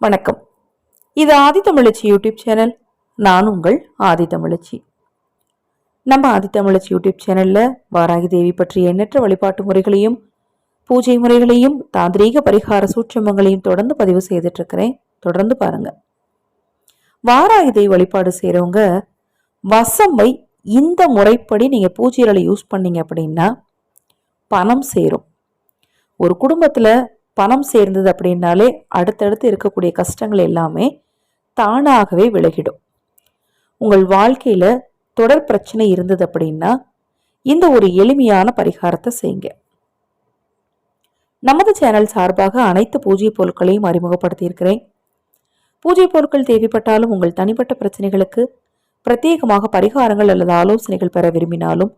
வணக்கம். இது ஆதி தமிழச்சி YouTube channel. நான் உங்கள் ஆதி தமிழச்சி. நம்ம ஆதி தமிழச்சி யூடியூப் சேனலில் வாராகி தேவி பற்றிய எண்ணற்ற வழிபாட்டு முறைகளையும் பூஜை முறைகளையும் தாந்திரீக பரிகார சூட்சமங்களையும் தொடர்ந்து பதிவு செய்துட்ருக்கிறேன் தொடர்ந்து பாருங்கள் வாராகி தேவி வழிபாடு செய்கிறவங்க வசம்பை இந்த முறைப்படி நீங்கள் பூஜைகளை யூஸ் பண்ணீங்க அப்படின்னா பணம் சேரும். ஒரு குடும்பத்தில் பணம் சேர்ந்தது அப்படின்னாலே அடுத்தடுத்து இருக்கக்கூடிய கஷ்டங்கள் எல்லாமே தானாகவே விலகிடும். உங்கள் வாழ்க்கையில் தொடர் பிரச்சனை இருந்தது அப்படின்னா இந்த ஒரு எளிமையான பரிகாரத்தை செய்யுங்க. நமது சேனல் சார்பாக அனைத்து பூஜை பொருட்களையும் அறிமுகப்படுத்தியிருக்கிறேன். பூஜை பொருட்கள் தேவைப்பட்டாலும் உங்கள் தனிப்பட்ட பிரச்சனைகளுக்கு பிரத்யேகமாக பரிகாரங்கள் அல்லது ஆலோசனைகள் பெற விரும்பினாலும்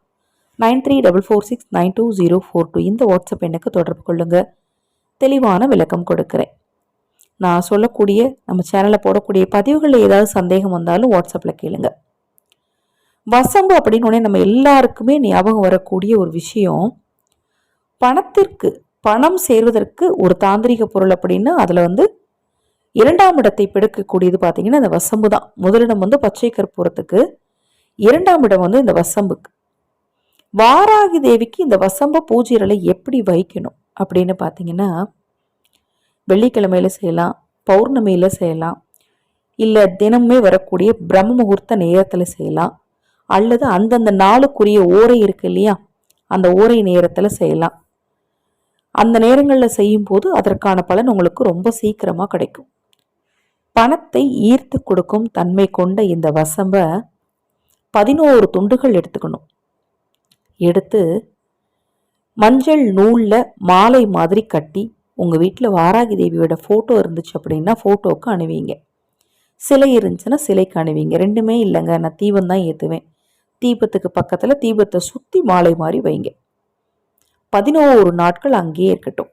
nine three double four six nine two zero four two இந்த வாட்ஸ்அப் எண்ணுக்கு தொடர்பு கொள்ளுங்கள் தெளிவான விளக்கம் கொடுக்குறேன். நான் சொல்லக்கூடிய நம்ம சேனலில் போடக்கூடிய பதிவுகளில் ஏதாவது சந்தேகம் வந்தாலும் வாட்ஸ்அப்பில் கேளுங்க. வசம்பு அப்படின்னு உடனே நம்ம எல்லாருக்குமே ஞாபகம் வரக்கூடிய ஒரு விஷயம். பணத்திற்கு பணம் சேர்வதற்கு ஒரு தாந்திரிக பொருள் அப்படின்னா அதில் வந்து இரண்டாம் இடத்தை பிடிக்கக்கூடியது பார்த்தீங்கன்னா இந்த வசம்பு தான். முதலிடம் வந்து பச்சை கற்பூரத்துக்கு இரண்டாம் இடம் வந்து இந்த வசம்புக்கு. வாராகி தேவிக்கு இந்த வசம்ப பூஜைகளை எப்படி வைக்கணும்? அப்படின்னு பார்த்தீங்கன்னா வெள்ளிக்கிழமையில் செய்யலாம் பௌர்ணமியில் செய்யலாம் இல்லை தினமுமே வரக்கூடிய பிரம்ம முகூர்த்த நேரத்தில் செய்யலாம் அல்லது அந்தந்த நாளுக்குரிய ஓரை இருக்கு இல்லையா அந்த ஓரை நேரத்தில் செய்யலாம். அந்த நேரங்களில் செய்யும்போது அதற்கான பலன் உங்களுக்கு ரொம்ப சீக்கிரமாக கிடைக்கும். பணத்தை ஈர்த்து கொடுக்கும் தன்மை கொண்ட இந்த வசம்ப பதினோரு துண்டுகள் எடுத்துக்கணும். எடுத்து மஞ்சள் நூலில் மாலை மாதிரி கட்டி உங்கள் வீட்டில் வாராகி தேவியோட ஃபோட்டோ இருந்துச்சு அப்படின்னா ஃபோட்டோவுக்கு அணுவீங்க. சிலை இருந்துச்சுன்னா சிலைக்கு அணுவீங்க. ரெண்டுமே இல்லைங்க. நான் தீபம் தான் ஏற்றுவேன் தீபத்துக்கு பக்கத்தில் தீபத்தை சுற்றி மாலை மாதிரி வைங்க. பதினோரு நாட்கள் அங்கேயே இருக்கட்டும்.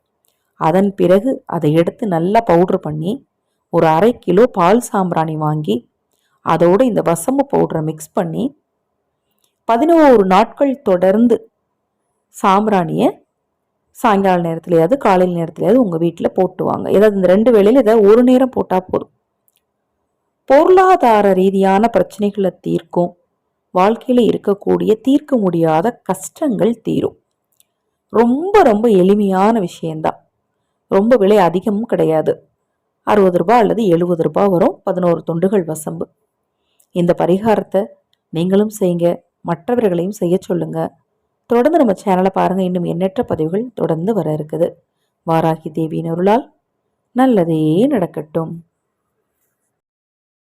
அதன் பிறகு அதை எடுத்து நல்லா பவுட்ரு பண்ணி ஒரு அரை கிலோ பால் சாம்பிராணி வாங்கி அதோடு இந்த வசம்பு பவுடரை மிக்ஸ் பண்ணி பதினோரு நாட்கள் தொடர்ந்து சாம்பிராணியை சாயங்கால நேரத்துலையாவது காலையில் நேரத்துலையாவது உங்கள் வீட்டில் போட்டுவாங்க. ஏதாவது இந்த ரெண்டு வேளையில் ஏதாவது ஒரு நேரம் போட்டால் போதும். பொருளாதார ரீதியான பிரச்சனைகளை தீர்க்கும். வாழ்க்கையில் இருக்கக்கூடிய தீர்க்க முடியாத கஷ்டங்கள் தீரும். ரொம்ப ரொம்ப எளிமையான விஷயந்தான் ரொம்ப விலை அதிகமும் கிடையாது. அறுபது ரூபா அல்லது எழுபது ரூபாய் வரும். பதினோரு தொண்டுகள் வசம்பு. இந்த பரிகாரத்தை நீங்களும் செய்யுங்க மற்றவர்களையும் செய்ய சொல்லுங்கள் தொடர்ந்து நம்ம சேனலை பாருங்கள் இன்னும் எண்ணற்ற பதிவுகள் தொடர்ந்து வர இருக்குது. வாராகி தேவியின் அருளால் நல்லதே நடக்கட்டும்.